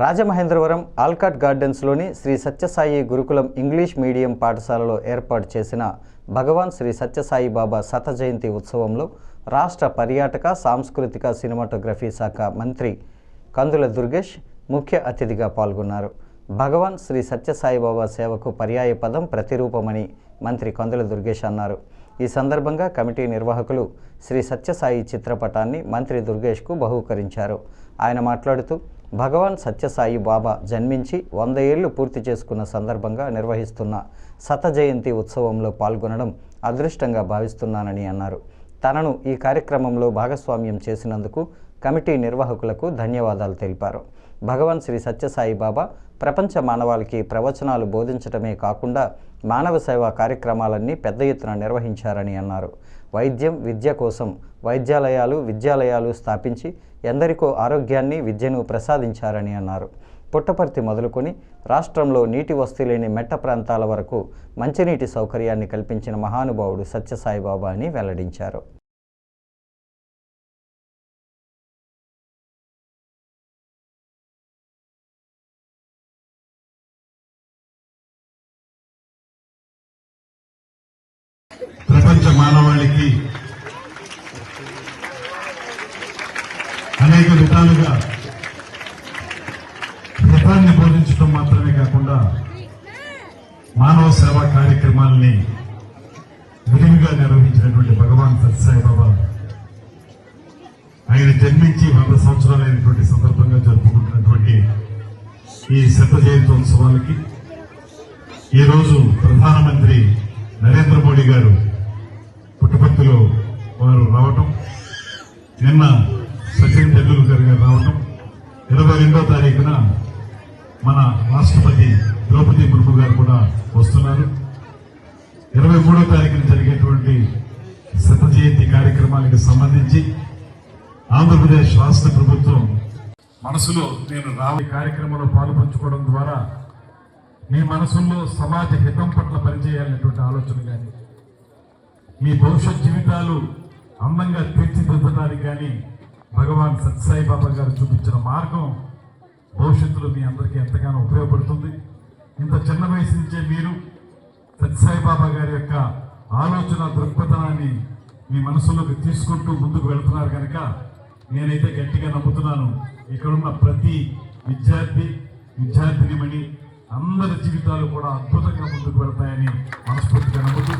Rajamahendravaram Alcot గార్డెన్స్లోని Sri Sathya Sai Gurukulam English medium పాఠశాలలో ఏర్పాటు చేసిన భగవాన్ శ్రీ సత్యసాయి బాబా శత జయంతి ఉత్సవంలో రాష్ట్ర పర్యాటక సాంస్కృతిక సినిమాటోగ్రఫీ శాఖ మంత్రి కందుల దుర్గేష్ ముఖ్య అతిథిగా పాల్గొన్నారు. భగవాన్ శ్రీ సత్యసాయి బాబా సేవకు పర్యాయ పదం ప్రతిరూపమని మంత్రి కందుల దుర్గేష్ అన్నారు. ఈ సందర్భంగా కమిటీ నిర్వాహకులు శ్రీ సత్యసాయి చిత్రపటాన్ని మంత్రి దుర్గేష్కు బహూకరించారు. ఆయన మాట్లాడుతూ భగవాన్ సత్యసాయి బాబా జన్మించి వంద ఏళ్ళు పూర్తి చేసుకున్న సందర్భంగా నిర్వహిస్తున్న శత జయంతి ఉత్సవంలో పాల్గొనడం అదృష్టంగా భావిస్తున్నానని అన్నారు. తనను ఈ కార్యక్రమంలో భాగస్వామ్యం చేసినందుకు కమిటీ నిర్వాహకులకు ధన్యవాదాలు తెలిపారు. భగవాన్ శ్రీ సత్యసాయి బాబా ప్రపంచ మానవాళికి ప్రవచనాలు బోధించడమే కాకుండా మానవ సేవా కార్యక్రమాలన్నీ పెద్ద ఎత్తున నిర్వహించారని అన్నారు. వైద్యం విద్య కోసం వైద్యాలయాలు విద్యాలయాలు స్థాపించి ఎందరికో ఆరోగ్యాన్ని విద్యను ప్రసాదించారని అన్నారు. పుట్టపర్తి మొదలుకొని రాష్ట్రంలో నీటి వస్తీ లేని మెట్ట ప్రాంతాల వరకు మంచినీటి సౌకర్యాన్ని కల్పించిన మహానుభావుడు సత్యసాయిబాబా అని వెల్లడించారు. అనేక విధాలుగా హితాన్ని బోధించడం మాత్రమే కాకుండా మానవ సేవా కార్యక్రమాల్ని విరివిగా నిర్వహించినటువంటి భగవాన్ సత్యసాయిబాబా ఆయన జన్మించి వంద సంవత్సరాలైనటువంటి సందర్భంగా జరుపుకుంటున్నటువంటి ఈ శత జయంతోత్సవాలకి ఈరోజు ప్రధానమంత్రి నరేంద్ర మోడీ గారు పుట్టపర్తిలో వారు రావటం నిన్న సచిన్ టెండూల్కర్ గారు రావటం ఇరవై రెండో తారీఖున మన రాష్ట్రపతి ద్రౌపది ముర్ము గారు కూడా వస్తున్నారు. ఇరవై మూడో తారీఖున జరిగేటువంటి శత జయంతి కార్యక్రమానికి సంబంధించి ఆంధ్రప్రదేశ్ రాష్ట్ర ప్రభుత్వం మనసులో నేను రావి కార్యక్రమంలో పాల్పంచుకోవడం ద్వారా మీ మనసుల్లో సమాజ హితం పట్ల పనిచేయాలనేటువంటి ఆలోచన కానీ మీ భవిష్యత్ జీవితాలు అందంగా తీర్చిదిద్దడానికి కానీ భగవాన్ సత్యసాయి బాబా గారు చూపించిన మార్గం భవిష్యత్తులో మీ అందరికీ ఎంతగానో ఉపయోగపడుతుంది. ఇంత చిన్న వయసు నుంచే మీరు సత్యసాయిబాబా గారి యొక్క ఆలోచన దృక్పథాన్ని మీ మనసులోకి తీసుకుంటూ ముందుకు వెళ్తున్నారు కనుక నేనైతే గట్టిగా నమ్ముతున్నాను. ఇక్కడున్న ప్రతి విద్యార్థి విద్యార్థినిమణి అందరి జీవితాలు కూడా అద్భుతంగా ముందుకు వెళ్తాయని మనస్ఫూర్తిగా నమ్ముతూ